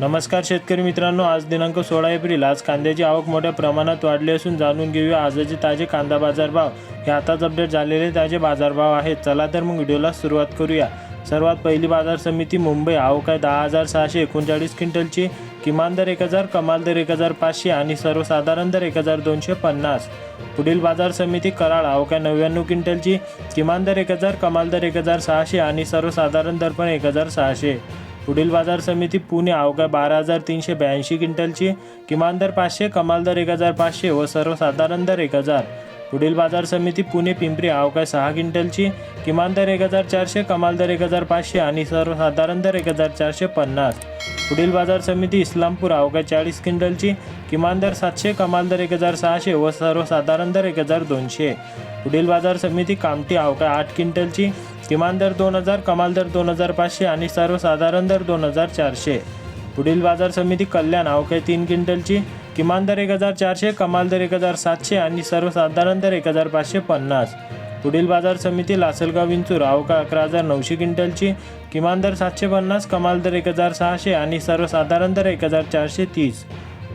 नमस्कार शेतकरी मित्रांनो आज दिनांक सोळा एप्रिल. आज कांद्याची आवक मोठ्या प्रमाणात वाढली असून जाणून घेऊया आजचे ताजे कांदा बाजारभाव. हे आताच अपडेट झालेले ताजे बाजारभाव आहेत. चला तर मग व्हिडिओला सुरुवात करूया. सर्वात पहिली बाजार समिती मुंबई. आवक आहे दहा हजार सहाशे एकोणचाळीस क्विंटलची. किमान दर एक हजार कमाल दर एक हजार पाचशे आणि सर्वसाधारण दर एक हजार दोनशे पन्नास. पुढील बाजार समिती कराड. आवक आहे नव्याण्णव क्विंटलची. किमान दर एक हजार कमाल दर एक हजार सहाशे आणि सर्वसाधारण दर पण एक हजार सहाशे. पुढील बाजार समिती पुणे अवघ्या बारा हजार तीनशे ब्याऐंशी क्विंटलची किमान दर पाचशे कमाल दर एक हजार पाचशे व सर्वसाधारण दर एक हजार. पुढील बाजार समिती पुणे पिंपरी अवघ्या सहा क्विंटलची किमान दर एक हजार चारशे कमाल दर एक हजार पाचशे आणि सर्वसाधारण दर एक हजार चारशे पन्नास. पुढील बाजार समिती इस्लामपूर अवघ्या चाळीस क्विंटलची किमान दर सातशे कमाल दर एक हजार सहाशे व सर्वसाधारण दर एक हजार दोनशे. पुढील बाजार समिती कामठी अवघ्या आठ क्विंटलची किमान दर दोन हजार कमाल दर दोन हजार पाचशे आणि सर्वसाधारण दर दोन हजार चारशे. पुढील बाजार समिती कल्याण अवघ्या तीन क्विंटलची. किमान दर एक हजार चारशे कमाल दर एक हजार सातशे आणि सर्वसाधारण दर एक हजार पाचशे पन्नास. पुढील बाजार समिती लासलगाव विंचूर अवका अकरा हजार नऊशे क्विंटलची. किमान दर सातशे पन्नास कमाल दर एक हजार सहाशे आणि सर्वसाधारण दर एक हजार चारशे तीस.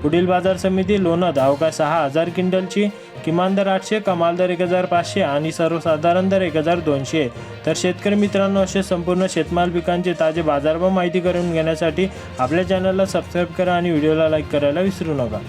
पुढील बाजार समिती लोणद अवका सहा हजार क्विंटलची किमान दर आठशे कमाल दर एक हजार पाचशे आणि सर्वसाधारण दर एक हजार दोनशे. तर शेतकरी मित्रांनो असे संपूर्ण शेतमाल पिकांचे ताजे बाजारभाव माहिती करून घेण्यासाठी आपल्या चॅनलला सबस्क्राईब करा आणि व्हिडिओला लाईक करायला विसरू नका.